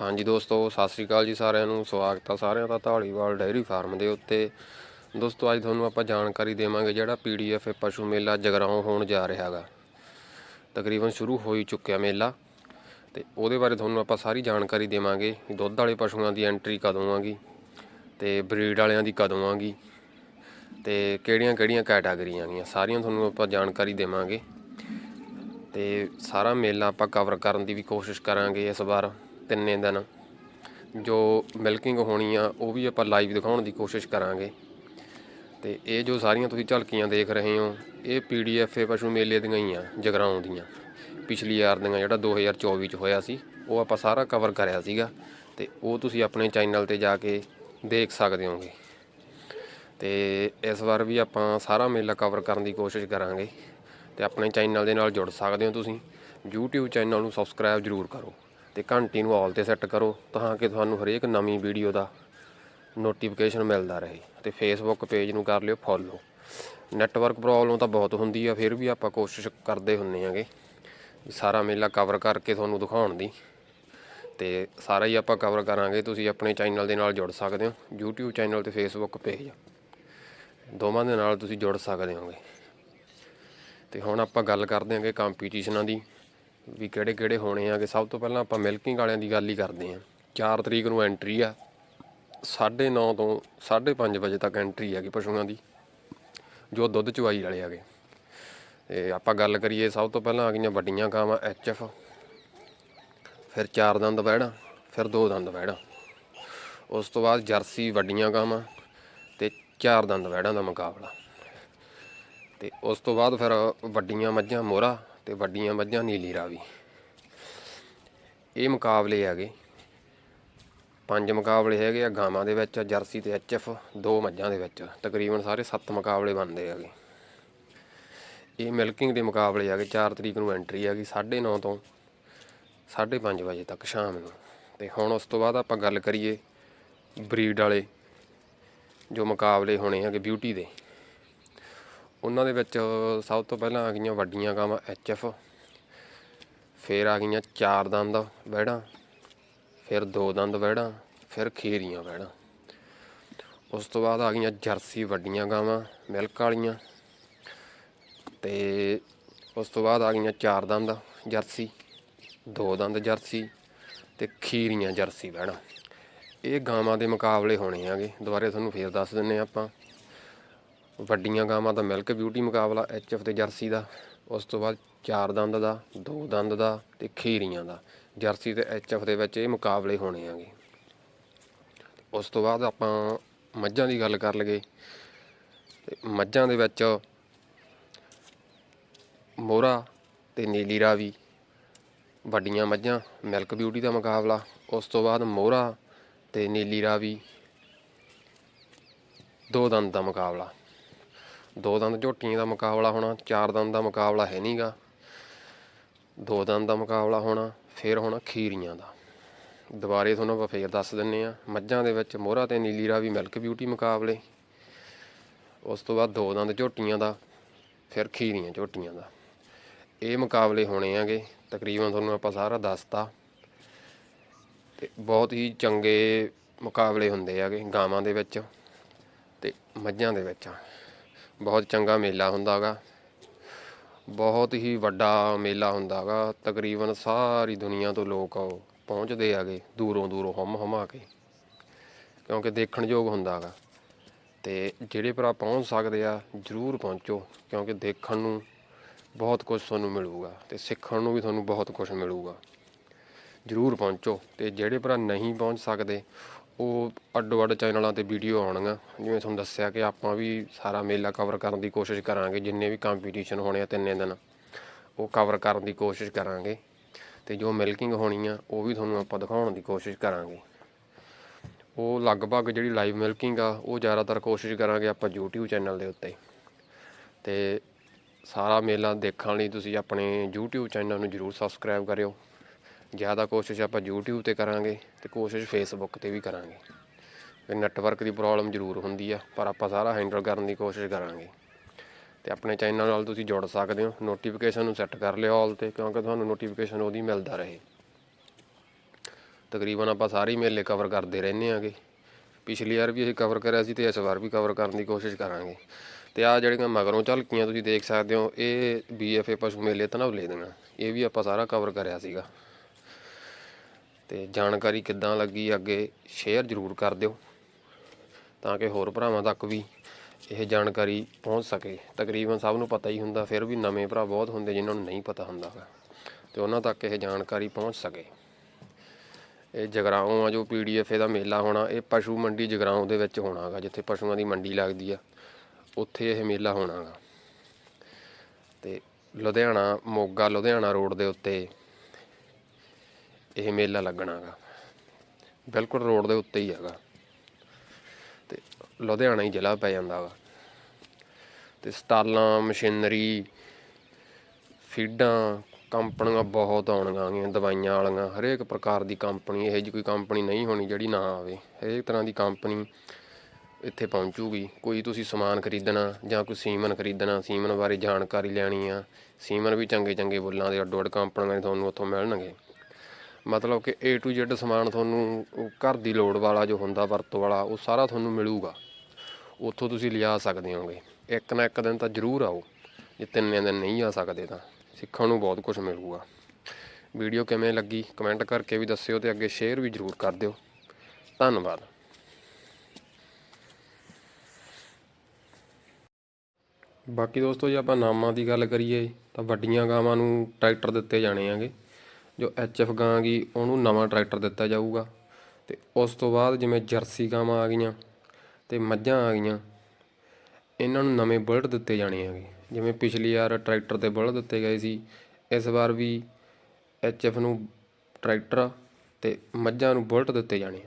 ਹਾਂਜੀ ਦੋਸਤੋ, ਸਤਿ ਸ੍ਰੀ ਅਕਾਲ ਜੀ ਸਾਰਿਆਂ ਨੂੰ। ਸਵਾਗਤ ਆ ਸਾਰਿਆਂ ਦਾ ਢਾਲੀਵਾਲ ਡੈਰੀ ਫਾਰਮ ਦੇ ਉੱਤੇ। ਦੋਸਤੋ, ਅੱਜ ਤੁਹਾਨੂੰ ਆਪਾਂ ਜਾਣਕਾਰੀ ਦੇਵਾਂਗੇ ਜਿਹੜਾ ਪੀਡੀਐਫ ਪਸ਼ੂ ਮੇਲਾ ਜਗਰਾਉਂ ਹੋਣ ਜਾ ਰਿਹਾ ਹੈਗਾ ਤਕਰੀਬਨ ਸ਼ੁਰੂ ਹੋ ਹੀ ਚੁੱਕਿਆ ਮੇਲਾ ਤੇ ਉਹਦੇ ਬਾਰੇ ਤੁਹਾਨੂੰ ਆਪਾਂ ਸਾਰੀ ਜਾਣਕਾਰੀ ਦੇਵਾਂਗੇ ਦੁੱਧ ਵਾਲੇ ਪਸ਼ੂਆਂ ਦੀ ਐਂਟਰੀ ਕਦੋਂ ਆਗੀ ਤੇ ਬਰੀਡ ਵਾਲਿਆਂ ਦੀ ਕਦੋਂ ਆਗੀ ਤੇ ਕਿਹੜੀਆਂ ਕਿਹੜੀਆਂ ਕੈਟਾਗਰੀਆਂ ਆਗੀਆਂ ਸਾਰੀਆਂ ਤੁਹਾਨੂੰ ਆਪਾਂ ਜਾਣਕਾਰੀ ਦੇਵਾਂਗੇ। ਤੇ ਸਾਰਾ ਮੇਲਾ ਆਪਾਂ ਕਵਰ ਕਰਨ ਦੀ ਵੀ ਕੋਸ਼ਿਸ਼ ਕਰਾਂਗੇ ਇਸ ਵਾਰ। ਤਿੰਨੇ ਦਿਨ ਜੋ ਮਿਲਕਿੰਗ ਹੋਣੀ ਆ, ਉਹ ਵੀ ਆਪਾਂ ਲਾਈਵ ਦਿਖਾਉਣ ਦੀ ਕੋਸ਼ਿਸ਼ ਕਰਾਂਗੇ। ਤੇ ਇਹ ਜੋ ਸਾਰੀਆਂ ਤੁਸੀਂ ਝਲਕੀਆਂ ਦੇਖ ਰਹੇ ਹੋ, ਇਹ ਪੀਡੀਐਫ ਪਸ਼ੂ ਮੇਲੇ ਦੀਆਂ ਹੀ ਆ, ਜਗਰਾਉਂ ਦੀਆਂ। ਪਿਛਲੀ ਵਾਰ ਦੀਆਂ ਜਿਹੜਾ 2024 ਚ ਹੋਇਆ ਸੀ, ਉਹ ਆਪਾਂ ਸਾਰਾ ਕਵਰ ਕਰਿਆ ਸੀਗਾ ਤੇ ਉਹ ਤੁਸੀਂ ਆਪਣੇ ਚੈਨਲ ਤੇ ਜਾ ਕੇ ਦੇਖ ਸਕਦੇ ਹੋਗੇ। ਤੇ ਇਸ ਵਾਰ ਵੀ ਆਪਾਂ ਸਾਰਾ ਮੇਲਾ ਕਵਰ ਕਰਨ ਦੀ ਕੋਸ਼ਿਸ਼ ਕਰਾਂਗੇ ਤੇ ਆਪਣੇ ਚੈਨਲ ਦੇ ਨਾਲ ਜੁੜ ਸਕਦੇ ਹੋ ਤੁਸੀਂ। YouTube ਚੈਨਲ ਨੂੰ ਸਬਸਕ੍ਰਾਈਬ ਜ਼ਰੂਰ ਕਰੋ। ਤੇ ਘੰਟੀ ਨੂੰ ਆਲ ਤੇ ਸੈੱਟ ਕਰੋ ਤਾਂ ਕਿ ਤੁਹਾਨੂੰ ਹਰੇਕ ਨਵੀਂ ਵੀਡੀਓ ਦਾ ਨੋਟੀਫਿਕੇਸ਼ਨ ਮਿਲਦਾ ਰਹੇ ਤੇ ਫੇਸਬੁੱਕ ਪੇਜ ਨੂੰ ਕਰ ਲਿਓ ਫੋਲੋ ਨੈਟਵਰਕ ਪ੍ਰੋਬਲਮ ਤਾਂ ਬਹੁਤ ਹੁੰਦੀ ਆ, ਫਿਰ ਵੀ ਆਪਾਂ ਕੋਸ਼ਿਸ਼ ਕਰਦੇ ਹੁੰਨੇ ਆਂਗੇ ਸਾਰਾ ਮੇਲਾ ਕਵਰ ਕਰਕੇ ਤੁਹਾਨੂੰ ਦਿਖਾਉਣ ਦੀ। ਤੇ ਸਾਰਾ ਹੀ ਆਪਾਂ ਕਵਰ ਕਰਾਂਗੇ, ਤੁਸੀਂ ਆਪਣੇ ਚੈਨਲ ਦੇ ਨਾਲ ਜੁੜ ਸਕਦੇ ਹੋ, YouTube ਚੈਨਲ ਤੇ Facebook ਪੇਜ ਦੋਵਾਂ ਦੇ ਨਾਲ ਤੁਸੀਂ ਜੁੜ ਸਕਦੇ ਹੋਗੇ। ਤੇ ਹੁਣ ਆਪਾਂ ਗੱਲ ਕਰਦੇ ਹਾਂਗੇ ਕੰਪੀਟੀਸ਼ਨਾਂ ਦੀ। ਵੀ ਕਿਹੜੇ ਕਿਹੜੇ ਹੋਣੇ ਆਗੇ ਸਭ ਤੋਂ ਪਹਿਲਾਂ ਆਪਾਂ ਮਿਲਕਿੰਗ ਵਾਲਿਆਂ ਦੀ ਗੱਲ ਹੀ ਕਰਦੇ ਹਾਂ। 4 ਤਰੀਕ ਨੂੰ ਐਂਟਰੀ ਆ। 9:30 ਤੋਂ 5:30 ਵਜੇ ਤੱਕ ਐਂਟਰੀ ਹੈਗੀ ਪਸ਼ੂਆਂ ਦੀ, ਜੋ ਦੁੱਧ ਚੁਆਈ ਵਾਲੇ ਆਗੇ ਤੇ ਆਪਾਂ ਗੱਲ ਕਰੀਏ ਸਭ ਤੋਂ ਪਹਿਲਾਂ ਆ ਗਈਆਂ ਵੱਡੀਆਂ ਗਾਵਾਂ ਐਚਐਫ ਫਿਰ ਚਾਰ ਦੰਦ ਵਹਿੜਾ ਫਿਰ ਦੋ ਦੰਦ ਵਹਿੜਾ ਉਸ ਤੋਂ ਬਾਅਦ ਜਰਸੀ ਵੱਡੀਆਂ ਗਾਵਾਂ ਤੇ ਚਾਰ ਦੰਦ ਵਹਿੜਾਂ ਦਾ ਮੁਕਾਬਲਾ। ਤੇ ਉਸ ਤੋਂ ਬਾਅਦ ਫਿਰ ਵੱਡੀਆਂ ਮੱਝਾਂ, ਮੋਹਰਾ ਤੇ ਵੱਡੀਆਂ ਮੱਝਾਂ ਨੀਲੀ ਰਾਵੀ। ਇਹ ਮੁਕਾਬਲੇ ਹੈਗੇ। ਪੰਜ ਮੁਕਾਬਲੇ ਹੈਗੇ ਆ ਗਾਵਾਂ ਦੇ ਵਿੱਚ, ਜਰਸੀ ਤੇ ਐਚਐਫ ਦੋ ਮੱਝਾਂ ਦੇ ਵਿੱਚ। ਤਕਰੀਬਨ ਸਾਰੇ ਸੱਤ ਮੁਕਾਬਲੇ ਬਣਦੇ ਹੈਗੇ। ਇਹ ਮਿਲਕਿੰਗ ਦੇ ਮੁਕਾਬਲੇ ਹੈਗੇ। 4 ਤਰੀਕ ਨੂੰ ਐਂਟਰੀ ਹੈਗੀ 9:30 ਤੋਂ 5:30 ਵਜੇ ਤੱਕ ਸ਼ਾਮ ਨੂੰ। ਤੇ ਹੁਣ ਉਸ ਤੋਂ ਬਾਅਦ ਆਪਾਂ ਗੱਲ ਕਰੀਏ ਬਰੀਡ ਵਾਲੇ ਜੋ ਮੁਕਾਬਲੇ ਹੋਣੇ ਹੈਗੇ ਬਿਊਟੀ ਦੇ। ਉਹਨਾਂ ਦੇ ਵਿੱਚ ਸਭ ਤੋਂ ਪਹਿਲਾਂ ਆ ਗਈਆਂ ਵੱਡੀਆਂ ਗਾਵਾਂ ਐਚਐਫ ਫਿਰ ਆ ਗਈਆਂ ਚਾਰ ਦੰਦ ਵਹਿੜਾਂ, ਫਿਰ ਦੋ ਦੰਦ ਵਹਿੜਾਂ, ਫਿਰ ਖੀਰੀਆਂ ਵਹਿੜਾਂ। ਉਸ ਤੋਂ ਬਾਅਦ ਆ ਗਈਆਂ ਜਰਸੀ ਵੱਡੀਆਂ ਗਾਵਾਂ, ਮਿਲਕ ਵਾਲੀਆਂ, ਤੇ ਉਸ ਤੋਂ ਬਾਅਦ ਆ ਗਈਆਂ ਚਾਰ ਦੰਦ ਜਰਸੀ, ਦੋ ਦੰਦ ਜਰਸੀ ਤੇ ਖੀਰੀਆਂ ਜਰਸੀ ਵਹਿੜਾਂ। ਇਹ ਗਾਵਾਂ ਦੇ ਮੁਕਾਬਲੇ ਹੋਣੇ ਹੈਗੇ। ਦੁਬਾਰੇ ਤੁਹਾਨੂੰ ਫੇਰ ਦੱਸ ਦਿੰਨੇ ਆਪਾਂ। ਵੱਡੀਆਂ ਗਾਵਾਂ ਦਾ ਮਿਲਕ ਬਿਊਟੀ ਮੁਕਾਬਲਾ ਐਚਐਫ ਤੇ ਜਰਸੀ ਦਾ, ਉਸ ਤੋਂ ਬਾਅਦ ਚਾਰ ਦੰਦ ਦਾ, ਦੋ ਦੰਦ ਦਾ ਤੇ ਖੀਰੀਆਂ ਦਾ। ਜਰਸੀ ਤੇ ਐਚਐਫ ਦੇ ਵਿੱਚ ਇਹ ਮੁਕਾਬਲੇ ਹੋਣੇ ਆਗੇ ਉਸ ਤੋਂ ਬਾਅਦ ਆਪਾਂ ਮੱਝਾਂ ਦੀ ਗੱਲ ਕਰ ਲਈਏ। ਤੇ ਮੱਝਾਂ ਦੇ ਵਿੱਚ ਮੋਹਰਾ ਤੇ ਨੀਲੀ ਰਾਵੀ, ਵੱਡੀਆਂ ਮੱਝਾਂ, ਮਿਲਕ ਬਿਊਟੀ ਦਾ ਮੁਕਾਬਲਾ। ਉਸ ਤੋਂ ਬਾਅਦ ਮੋਹਰਾ ਤੇ ਨੀਲੀ ਰਾਵੀ, ਦੋ ਦੰਦ ਦਾ ਮੁਕਾਬਲਾ। ਦੋ ਦੰਦ ਝੋਟੀਆਂ ਦਾ ਮੁਕਾਬਲਾ ਹੋਣਾ, ਚਾਰ ਦੰਦ ਦਾ ਮੁਕਾਬਲਾ ਹੈ ਨਹੀਂਗਾ ਦੋ ਦੰਦ ਦਾ ਮੁਕਾਬਲਾ ਹੋਣਾ, ਫਿਰ ਹੋਣਾ ਖੀਰੀਆਂ ਦਾ। ਦੁਬਾਰੇ ਤੁਹਾਨੂੰ ਆਪਾਂ ਫੇਰ ਦੱਸ ਦਿੰਨੇ ਆ, ਮੱਝਾਂ ਦੇ ਵਿੱਚ ਮੋਹਰਾ ਤੇ ਨੀਲੀ ਰਾਵੀ ਮਿਲਕ ਬਿਊਟੀ ਮੁਕਾਬਲੇ। ਉਸ ਤੋਂ ਬਾਅਦ ਦੋ ਦੰਦ ਝੋਟੀਆਂ ਦਾ, ਫਿਰ ਖੀਰੀਆਂ ਝੋਟੀਆਂ ਦਾ। ਇਹ ਮੁਕਾਬਲੇ ਹੋਣੇ ਆਗੇ ਤਕਰੀਬਨ ਤੁਹਾਨੂੰ ਆਪਾਂ ਸਾਰਾ ਦੱਸਤਾ। ਤੇ ਬਹੁਤ ਹੀ ਚੰਗੇ ਮੁਕਾਬਲੇ ਹੁੰਦੇ ਆਗੇ ਗਾਵਾਂ ਦੇ ਵਿੱਚ ਤੇ ਮੱਝਾਂ ਦੇ ਵਿੱਚ। ਬਹੁਤ ਚੰਗਾ ਮੇਲਾ ਹੁੰਦਾ ਗਾ ਬਹੁਤ ਹੀ ਵੱਡਾ ਮੇਲਾ ਹੁੰਦਾ ਗਾ ਤਕਰੀਬਨ ਸਾਰੀ ਦੁਨੀਆ ਤੋਂ ਲੋਕ ਪਹੁੰਚਦੇ ਆਗੇ ਦੂਰੋਂ ਦੂਰੋਂ ਹਮ ਹਮਾ ਕੇ, ਕਿਉਂਕਿ ਦੇਖਣ ਯੋਗ ਹੁੰਦਾ ਗਾ ਤੇ ਜਿਹੜੇ ਭਰਾ ਪਹੁੰਚ ਸਕਦੇ ਆ, ਜਰੂਰ ਪਹੁੰਚੋ, ਕਿਉਂਕਿ ਦੇਖਣ ਨੂੰ ਬਹੁਤ ਕੁਝ ਤੁਹਾਨੂੰ ਮਿਲੂਗਾ ਤੇ ਸਿੱਖਣ ਨੂੰ ਵੀ ਤੁਹਾਨੂੰ ਬਹੁਤ ਕੁਝ ਮਿਲੂਗਾ। ਜਰੂਰ ਪਹੁੰਚੋ ਤੇ ਜਿਹੜੇ ਭਰਾ ਨਹੀਂ ਪਹੁੰਚ ਸਕਦੇ ਉਹ ਅੱਡੋ ਅੱਡ ਚੈਨਲਾਂ ਤੇ ਵੀਡੀਓ ਆਉਣਗੀਆਂ। ਜਿਵੇਂ ਤੁਹਾਨੂੰ ਦੱਸਿਆ ਕਿ ਆਪਾਂ ਵੀ ਸਾਰਾ ਮੇਲਾ ਕਵਰ ਕਰਨ ਦੀ ਕੋਸ਼ਿਸ਼ ਕਰਾਂਗੇ। ਜਿੰਨੇ ਵੀ ਕੰਪੀਟੀਸ਼ਨ ਹੋਣੇ ਆ ਤਿੰਨੇ ਦਿਨ, ਉਹ ਕਵਰ ਕਰਨ ਦੀ ਕੋਸ਼ਿਸ਼ ਕਰਾਂਗੇ। ਤੇ ਜੋ ਮਿਲਕਿੰਗ ਹੋਣੀ ਆ ਉਹ ਵੀ ਤੁਹਾਨੂੰ ਆਪਾਂ ਦਿਖਾਉਣ ਦੀ ਕੋਸ਼ਿਸ਼ ਕਰਾਂਗੇ। ਉਹ ਲਗਭਗ ਜਿਹੜੀ ਲਾਈਵ ਮਿਲਕਿੰਗ ਆ, ਉਹ ਜ਼ਿਆਦਾਤਰ ਕੋਸ਼ਿਸ਼ ਕਰਾਂਗੇ ਆਪਾਂ YouTube ਚੈਨਲ ਦੇ ਉੱਤੇ। ਤੇ ਸਾਰਾ ਮੇਲਾ ਦੇਖਣ ਲਈ ਤੁਸੀਂ ਆਪਣੇ YouTube ਚੈਨਲ ਨੂੰ ਜਰੂਰ ਸਬਸਕ੍ਰਾਈਬ ਕਰਿਓ। ਜ਼ਿਆਦਾ ਕੋਸ਼ਿਸ਼ ਆਪਾਂ YouTube ਤੇ ਕਰਾਂਗੇ ਤੇ ਕੋਸ਼ਿਸ਼ Facebook ਤੇ ਵੀ ਕਰਾਂਗੇ। ਫਿਰ ਨੈਟਵਰਕ ਦੀ ਪ੍ਰੋਬਲਮ ਜ਼ਰੂਰ ਹੁੰਦੀ ਆ, ਪਰ ਆਪਾਂ ਸਾਰਾ ਹੈਂਡਲ ਕਰਨ ਦੀ ਕੋਸ਼ਿਸ਼ ਕਰਾਂਗੇ। ਤੇ ਆਪਣੇ ਚੈਨਲ ਨਾਲ ਤੁਸੀਂ ਜੁੜ ਸਕਦੇ ਹੋ ਨੋਟੀਫਿਕੇਸ਼ਨ ਨੂੰ ਸੈੱਟ ਕਰ ਲਿਓ ਆਲ ਤੇ, ਕਿਉਂਕਿ ਤੁਹਾਨੂੰ ਨੋਟੀਫਿਕੇਸ਼ਨ ਉਹਦੀ ਮਿਲਦਾ ਰਹੇ। ਤਕਰੀਬਨ ਆਪਾਂ ਸਾਰੇ ਮੇਲੇ ਕਵਰ ਕਰਦੇ ਰਹਿੰਦੇ ਆਂਗੇ। ਪਿਛਲੀ ਵਾਰ ਵੀ ਅਸੀਂ ਕਵਰ ਕਰਿਆ ਸੀ ਤੇ ਇਸ ਵਾਰ ਵੀ ਕਵਰ ਕਰਨ ਦੀ ਕੋਸ਼ਿਸ਼ ਕਰਾਂਗੇ। ਤੇ ਆ ਜਿਹੜੀਆਂ ਮਗਰੋਂ ਝਲਕੀਆਂ ਤੁਸੀਂ ਦੇਖ ਸਕਦੇ ਹੋ, ਇਹ ਬੀਐਫਏ ਪਸ਼ੂ ਮੇਲੇ ਤਨਵਲੇ ਦੀਆਂ, ਇਹ ਵੀ ਆਪਾਂ ਸਾਰਾ ਕਵਰ ਕਰਿਆ ਸੀਗਾ। ਤੇ ਜਾਣਕਾਰੀ ਕਿੱਦਾਂ ਲੱਗੀ ਅੱਗੇ ਸ਼ੇਅਰ ਜ਼ਰੂਰ ਕਰ ਦਿਓ ਤਾਂ ਕਿ ਹੋਰ ਭਰਾਵਾਂ ਤੱਕ ਵੀ ਇਹ ਜਾਣਕਾਰੀ ਪਹੁੰਚ ਸਕੇ। ਤਕਰੀਬਨ ਸਭ ਨੂੰ ਪਤਾ ਹੀ ਹੁੰਦਾ, ਫਿਰ ਵੀ ਨਵੇਂ ਭਰਾ ਬਹੁਤ ਹੁੰਦੇ ਜਿਨ੍ਹਾਂ ਨੂੰ ਨਹੀਂ ਪਤਾ ਹੁੰਦਾ ਗਾ, ਤੇ ਉਹਨਾਂ ਤੱਕ ਇਹ ਜਾਣਕਾਰੀ ਪਹੁੰਚ ਸਕੇ। ਇਹ ਜਗਰਾਉਂ ਆ ਜੋ ਪੀਡੀਐਫ ਦਾ ਮੇਲਾ ਹੋਣਾ, ਇਹ ਪਸ਼ੂ ਮੰਡੀ ਜਗਰਾਉਂ ਦੇ ਵਿੱਚ ਹੋਣਾਗਾ ਜਿੱਥੇ ਪਸ਼ੂਆਂ ਦੀ ਮੰਡੀ ਲੱਗਦੀ ਆ, ਉੱਥੇ ਇਹ ਮੇਲਾ ਹੋਣਾਗਾ ਤੇ ਲੁਧਿਆਣਾ ਮੋਗਾ ਲੁਧਿਆਣਾ ਰੋਡ ਦੇ ਉੱਤੇ ਇਹ ਮੇਲਾ ਲੱਗਣਾਗਾ। ਬਿਲਕੁਲ ਰੋਡ ਦੇ ਉੱਤੇ ਹੀ ਹੈਗਾ। ਤੇ ਲੁਧਿਆਣਾ ਹੀ ਜ਼ਿਲ੍ਹਾ ਪੈ ਜਾਂਦਾ ਵਾ ਤੇ ਸਟਾਲਾਂ, ਮਸ਼ੀਨਰੀ, ਫੀਡਾਂ, ਕੰਪਨੀਆਂ ਬਹੁਤ ਆਉਣਗੀਆਂ ਗੀਆਂ ਦਵਾਈਆਂ ਵਾਲੀਆਂ। ਹਰੇਕ ਪ੍ਰਕਾਰ ਦੀ ਕੰਪਨੀ, ਇਹੋ ਜਿਹੀ ਕੋਈ ਕੰਪਨੀ ਨਹੀਂ ਹੋਣੀ ਜਿਹੜੀ ਨਾ ਆਵੇ। ਹਰੇਕ ਤਰ੍ਹਾਂ ਦੀ ਕੰਪਨੀ ਇੱਥੇ ਪਹੁੰਚੂਗੀ। ਕੋਈ ਤੁਸੀਂ ਸਮਾਨ ਖਰੀਦਣਾ ਜਾਂ ਕੋਈ ਸੀਮਨ ਖਰੀਦਣਾ, ਸੀਮਨ ਬਾਰੇ ਜਾਣਕਾਰੀ ਲੈਣੀ ਆ, ਸੀਮਨ ਵੀ ਚੰਗੇ ਚੰਗੇ ਬੁੱਲਾਂ ਦੇ ਅੱਡੋ ਅੱਡ ਕੰਪਨੀਆਂ ਦੇ ਤੁਹਾਨੂੰ ਉੱਥੋਂ ਮਿਲਣਗੇ। ਮਤਲਬ ਕਿ A to Z ਸਮਾਨ ਤੁਹਾਨੂੰ, ਉਹ ਘਰ ਦੀ ਲੋੜ ਵਾਲਾ ਜੋ ਹੁੰਦਾ, ਵਰਤੋਂ ਵਾਲਾ, ਉਹ ਸਾਰਾ ਤੁਹਾਨੂੰ ਮਿਲੂਗਾ। ਉੱਥੋਂ ਤੁਸੀਂ ਲਿਆ ਸਕਦੇ ਹੋਗੇ। ਇੱਕ ਨਾ ਇੱਕ ਦਿਨ ਤਾਂ ਜ਼ਰੂਰ ਆਓ। ਜੇ ਤਿੰਨੇ ਦਿਨ ਨਹੀਂ ਆ ਸਕਦੇ ਤਾਂ ਸਿੱਖਣ ਨੂੰ ਬਹੁਤ ਕੁਝ ਮਿਲੂਗਾ। ਵੀਡੀਓ ਕਿਵੇਂ ਲੱਗੀ, ਕਮੈਂਟ ਕਰਕੇ ਵੀ ਦੱਸਿਓ ਤੇ ਅੱਗੇ ਸ਼ੇਅਰ ਵੀ ਜ਼ਰੂਰ ਕਰ ਦਿਓ। ਧੰਨਵਾਦ। ਬਾਕੀ ਦੋਸਤੋ, ਜੇ ਆਪਾਂ ਨਾਮਾਂ ਦੀ ਗੱਲ ਕਰੀਏ, ਤਾਂ ਵੱਡੀਆਂ ਗਾਵਾਂ ਨੂੰ ਟਰੈਕਟਰ ਦਿੱਤੇ ਜਾਣੇ ਆਗੇ। ਜੋ ਐਚਐਫ ਗਾਂ ਗੀ ਉਹਨੂੰ ਨਵਾਂ ਟਰੈਕਟਰ ਦਿੱਤਾ ਜਾਊਗਾ। ਅਤੇ ਉਸ ਤੋਂ ਬਾਅਦ ਜਿਵੇਂ ਜਰਸੀ ਗਾਵਾਂ ਆ ਗਈਆਂ ਅਤੇ ਮੱਝਾਂ ਆ ਗਈਆਂ, ਇਹਨਾਂ ਨੂੰ ਨਵੇਂ ਬੁਲਟ ਦਿੱਤੇ ਜਾਣੇ ਹੈਗੇ। ਜਿਵੇਂ ਪਿਛਲੀ ਵਾਰ ਟਰੈਕਟਰ ਤੇ ਬੁਲਟ ਦਿੱਤੇ ਗਏ ਸੀ, ਇਸ ਵਾਰ ਵੀ ਐਚਐਫ ਨੂੰ ਟਰੈਕਟਰ ਅਤੇ ਮੱਝਾਂ ਨੂੰ ਬੁਲਟ ਦਿੱਤੇ ਜਾਣੇ